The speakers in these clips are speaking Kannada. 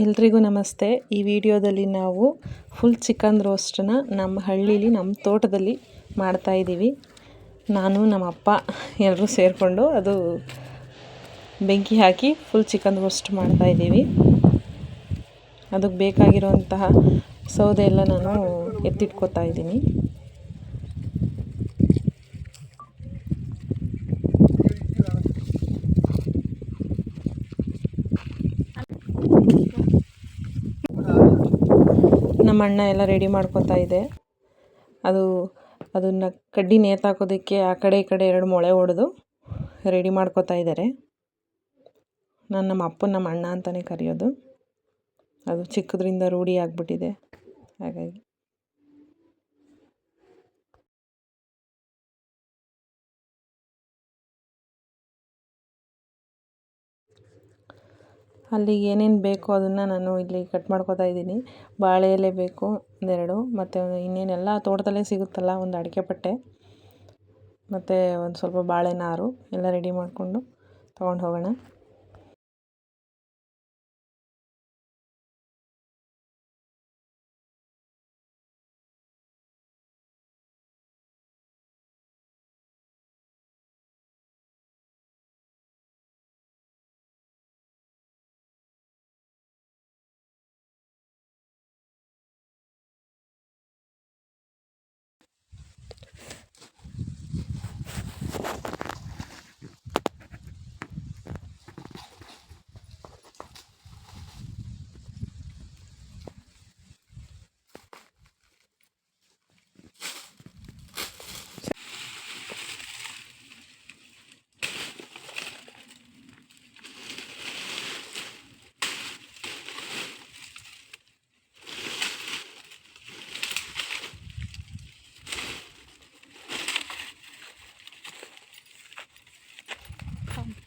ಎಲ್ರಿಗೂ ನಮಸ್ತೆ. ಈ ವಿಡಿಯೋದಲ್ಲಿ ನಾವು ಫುಲ್ ಚಿಕನ್ ರೋಸ್ಟನ್ನ ನಮ್ಮ ಹಳ್ಳೀಲಿ, ನಮ್ಮ ತೋಟದಲ್ಲಿ ಮಾಡ್ತಾಯಿದ್ದೀವಿ ನಾನು, ನಮ್ಮ ಅಪ್ಪ ಎಲ್ಲರೂ ಸೇರಿಕೊಂಡು ಅದು ಬೆಂಕಿ ಹಾಕಿ ಫುಲ್ ಚಿಕನ್ ರೋಸ್ಟ್ ಮಾಡ್ತಾಯಿದ್ದೀವಿ ಅದಕ್ಕೆ ಬೇಕಾಗಿರುವಂತಹ ಸೌದೆ ಎಲ್ಲ ನಾನು ಎತ್ತಿಟ್ಕೋತಾ ಇದ್ದೀನಿ. ನಮ್ಮ ಅಣ್ಣ ಎಲ್ಲ ರೆಡಿ ಮಾಡ್ಕೊತಾ ಇದೆ. ಅದು, ಅದನ್ನು ಕಡ್ಡಿ ನೇತಾಕೋದಕ್ಕೆ ಆ ಕಡೆ ಈ ಕಡೆ ಎರಡು ಮೊಳೆ ಹೊಡೆದು ರೆಡಿ ಮಾಡ್ಕೊತಾ ಇದ್ದಾರೆ ನಾನು ನಮ್ಮ ಅಪ್ಪನ ನಮ್ಮ ಅಣ್ಣ ಅಂತಲೇ ಕರೆಯೋದು. ಅದು ಚಿಕ್ಕದ್ರಿಂದ ರೂಢಿ ಆಗಿಬಿಟ್ಟಿದೆ. ಹಾಗಾಗಿ. ಅಲ್ಲಿಗೆ ಏನೇನು ಬೇಕೋ ಅದನ್ನು ನಾನು ಇಲ್ಲಿ ಕಟ್ ಮಾಡ್ಕೊತಾ ಇದ್ದೀನಿ. ಬಾಳೆ ಎಲೆ ಬೇಕು ಒಂದೆರಡು, ಮತ್ತು ಇನ್ನೇನೆಲ್ಲ ತೋಟದಲ್ಲೇ ಸಿಗುತ್ತಲ್ಲ, ಒಂದು ಅಡಿಕೆ ಪಟ್ಟೆ, ಮತ್ತು ಒಂದು ಸ್ವಲ್ಪ ಬಾಳೆ ನಾರು ಎಲ್ಲ ರೆಡಿ ಮಾಡಿಕೊಂಡು ತೊಗೊಂಡು ಹೋಗೋಣ.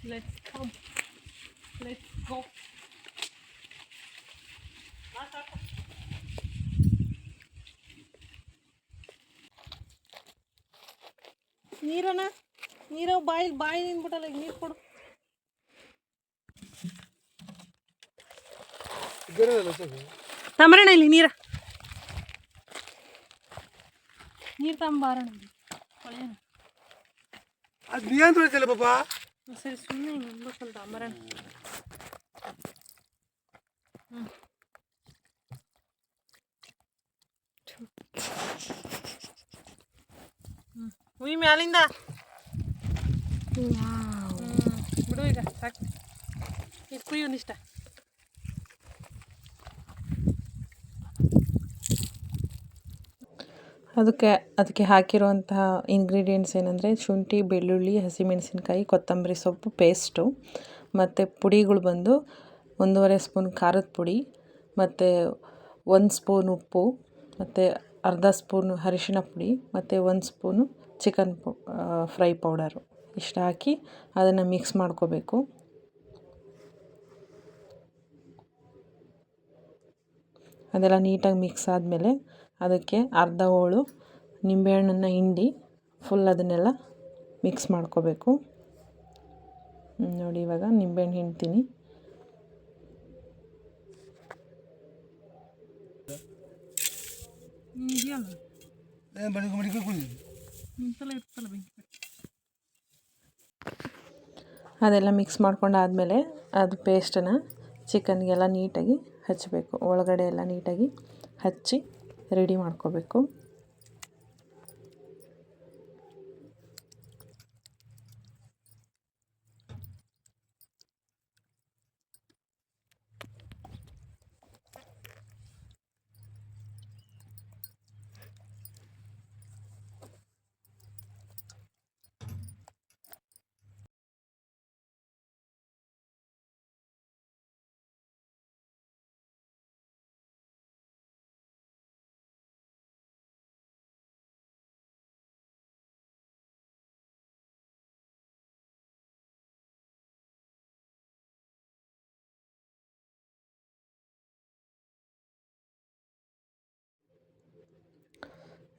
Let's come. Let's go. ನೀರಣ್ಣ ನೀರು ಬಾಯಿ ಬಾಯಿ ನಿಂದ್ಬಿಟ್ಟಲ್ಲ ಈಗ ನೀರು ಕೊಡು. ತಮರಣ ಇಲ್ಲಿ ನೀರ. ನೀರು ತಂಬಾರಣ ಅದು ನಿಯಂತ್ರಿಸಿಲ್ಲ ಪಾಪ. ಸರಿ ಸುಮ್ಮನೆ ಹಿಂಗೆ ತಾಂಬರಣ ಉಯ್ ಮ್ಯಾಲಿಂದ ಬಿಡು ಈಗ ಸಾಕು ಈಗ ಕುಯ್ಯು ಒಂದಿಷ್ಟ ಅದಕ್ಕೆ ಅದಕ್ಕೆ ಹಾಕಿರುವಂತಹ ಇಂಗ್ರೀಡಿಯೆಂಟ್ಸ್ ಏನಂದರೆ ಶುಂಠಿ, ಬೆಳ್ಳುಳ್ಳಿ, ಹಸಿಮೆಣಸಿನ್ಕಾಯಿ, ಕೊತ್ತಂಬರಿ ಸೊಪ್ಪು ಪೇಸ್ಟು ಮತ್ತು ಪುಡಿಗಳು ಬಂದು ಒಂದೂವರೆ ಸ್ಪೂನ್ ಖಾರದ ಪುಡಿ ಮತ್ತು ಒಂದು ಸ್ಪೂನ್ ಉಪ್ಪು ಮತ್ತು ಅರ್ಧ ಸ್ಪೂನು ಅರಿಶಿಣ ಪುಡಿ ಮತ್ತು ಒಂದು ಸ್ಪೂನು ಚಿಕನ್ ಪು ಫ್ರೈ ಪೌಡರು ಇಷ್ಟು ಹಾಕಿ ಅದನ್ನು ಮಿಕ್ಸ್ ಮಾಡ್ಕೋಬೇಕು. ಅದೆಲ್ಲ ನೀಟಾಗಿ ಮಿಕ್ಸ್ ಆದಮೇಲೆ ಅದಕ್ಕೆ ಅರ್ಧ ಹೋಳು ನಿಂಬೆಹಣ್ಣನ್ನು ಹಿಂಡಿ ಫುಲ್ ಅದನ್ನೆಲ್ಲ ಮಿಕ್ಸ್ ಮಾಡ್ಕೋಬೇಕು. ನೋಡಿ ಇವಾಗ ನಿಂಬೆಹಣ್ಣು ಹಿಂಡ್ತೀನಿ. ಅದೆಲ್ಲ ಮಿಕ್ಸ್ ಮಾಡ್ಕೊಂಡಾದಮೇಲೆ ಅದು ಪೇಸ್ಟನ್ನು ಚಿಕನ್ಗೆಲ್ಲ ನೀಟಾಗಿ ಹಚ್ಚಬೇಕು ಒಳಗಡೆ ಎಲ್ಲ ನೀಟಾಗಿ ಹಚ್ಚಿ ರೆಡಿ ಮಾಡ್ಕೋಬೇಕು.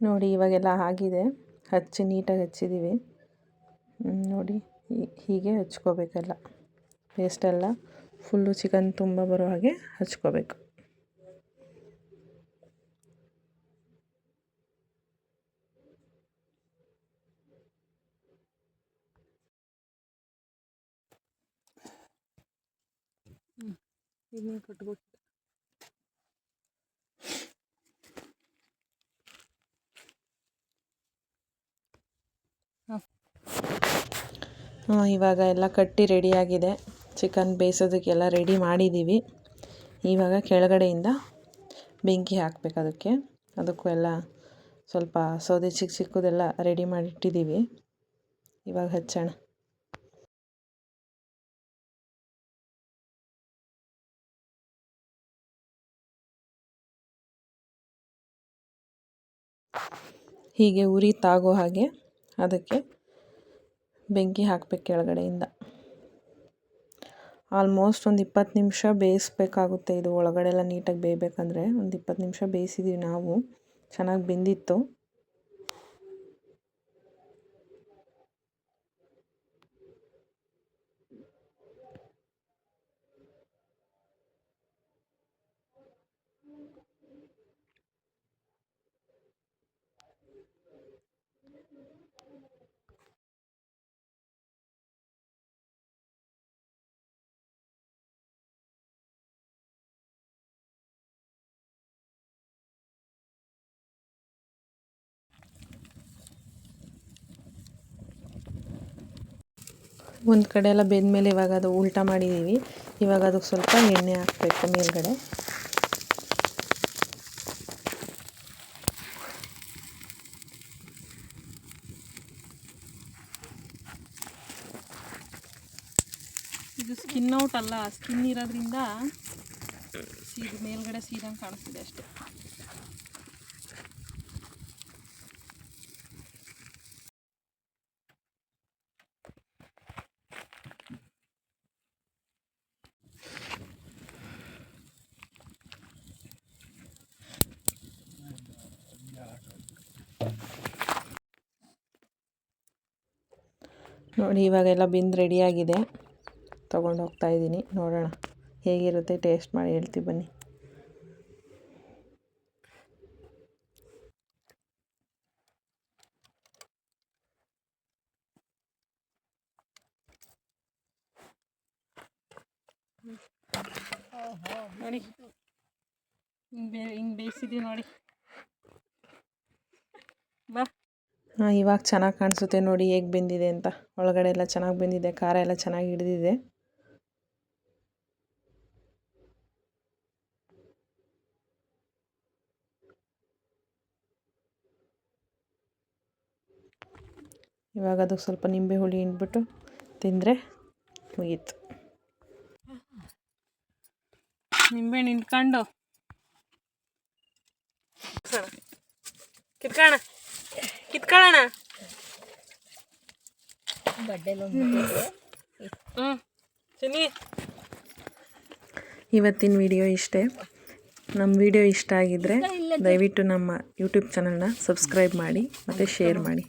ನೋಡಿ, ಇವಾಗೆಲ್ಲ ಆಗಿದೆ. ಹಚ್ಚಿ ನೀಟಾಗಿ ಹಚ್ಚಿದ್ದೀವಿ ನೋಡಿ ಹೀಗೆ ಹಚ್ಕೋಬೇಕೆಲ್ಲ. ಪೇಸ್ಟೆಲ್ಲ ಫುಲ್ಲು ಚಿಕನ್ ತುಂಬ ಬರೋ ಹಾಗೆ ಹಚ್ಕೋಬೇಕು. ಇದನ್ನ ಕಟ್ಬಿಟ್ಟು? ಇವಾಗ ಎಲ್ಲ ಕಟ್ಟಿ ರೆಡಿಯಾಗಿದೆ. ಚಿಕನ್ ಬೇಯಿಸೋದಕ್ಕೆಲ್ಲ ರೆಡಿ ಮಾಡಿದ್ದೀವಿ. ಇವಾಗ ಕೆಳಗಡೆಯಿಂದ ಬೆಂಕಿ ಹಾಕಬೇಕು ಅದಕ್ಕೆ. ಅದಕ್ಕೂ ಎಲ್ಲ ಸ್ವಲ್ಪ ಸೌದೆ ಚಿಕ್ಕ ಚಿಕ್ಕದೆಲ್ಲ ರೆಡಿ ಮಾಡಿಟ್ಟಿದ್ದೀವಿ. ಇವಾಗ ಹಚ್ಚೋಣ. ಹೀಗೆ ಉರಿ ತಾಗೋ ಹಾಗೆ ಅದಕ್ಕೆ ಬೆಂಕಿ ಹಾಕಬೇಕು ಕೆಳಗಡೆಯಿಂದ. ಆಲ್ಮೋಸ್ಟ್ ಒಂದು ಇಪ್ಪತ್ತು ನಿಮಿಷ ಬೇಯಿಸ್ಬೇಕಾಗುತ್ತೆ. ಇದು ಒಳಗಡೆ ಎಲ್ಲ ನೀಟಾಗಿ ಬೇಯಬೇಕಂದ್ರೆ ಒಂದು ಇಪ್ಪತ್ತು ನಿಮಿಷ ಬೇಯಿಸಿದ್ದೀವಿ ನಾವು. ಚೆನ್ನಾಗಿ ಬೆಂದಿತ್ತು. ಒಂದು ಕಡೆ ಎಲ್ಲ ಬೆಂದಮೇಲೆ ಇವಾಗ ಅದು ಉಲ್ಟಾ ಮಾಡಿದ್ದೀವಿ ಇವಾಗ ಅದಕ್ಕೆ ಸ್ವಲ್ಪ ಎಣ್ಣೆ ಹಾಕಬೇಕು ಮೇಲ್ಗಡೆ. ಇದು ಸ್ಕಿನ್ ಔಟ್ ಅಲ್ಲ ಸ್ಕಿನ್ ಇರೋದ್ರಿಂದ ಸೀದ ಮೇಲ್ಗಡೆ ಸೀದಂಗೆ ಕಾಣಿಸ್ತಿದೆ ಅಷ್ಟೇ. ನೋಡಿ, ಇವಾಗೆಲ್ಲ ಬಿಂದು ರೆಡಿಯಾಗಿದೆ ತೊಗೊಂಡು ಹೋಗ್ತಾ ಇದ್ದೀನಿ. ನೋಡೋಣ ಹೇಗಿರುತ್ತೆ. ಟೇಸ್ಟ್ ಮಾಡಿ ಹೇಳ್ತೀವಿ ಬನ್ನಿ. ನೋಡಿ. ಹಿಂಗೆ ಬೇ ಹಿಂಗೆ ಬೇಯಿಸಿದ್ದೀವಿ ನೋಡಿ ಬಾ ಹಾಂ ಇವಾಗ ಚೆನ್ನಾಗಿ ಕಾಣಿಸುತ್ತೆ ನೋಡಿ, ಹೇಗೆ ಬೆಂದಿದೆ ಅಂತ. ಒಳಗಡೆ ಎಲ್ಲ ಚೆನ್ನಾಗಿ ಬೆಂದಿದೆ, ಖಾರ ಎಲ್ಲ ಚೆನ್ನಾಗಿ ಹಿಡಿದಿದೆ. ಇವಾಗ ಅದಕ್ಕೆ ಸ್ವಲ್ಪ ನಿಂಬೆ ಹುಳಿ ಹಿಂಡ್ಬಿಟ್ಟು ತಿಂದರೆ ಮುಗೀತು. ನಿಂಬೆಹಣ್ಣು ಹಿಂಡ್ಕೊಂಡು. ಕಿತ್ಕೋಣ ಕಿತ್ಕೊಳ್ಳೋಣ. ಇವತ್ತಿನ ವಿಡಿಯೋ ಇಷ್ಟೇ. ನಮ್ಮ ವಿಡಿಯೋ ಇಷ್ಟ ಆಗಿದ್ರೆ ದಯವಿಟ್ಟು ನಮ್ಮ ಯೂಟ್ಯೂಬ್ ಚಾನಲ್ನ ಸಬ್ಸ್ಕ್ರೈಬ್ ಮಾಡಿ ಮತ್ತೆ ಶೇರ್ ಮಾಡಿ.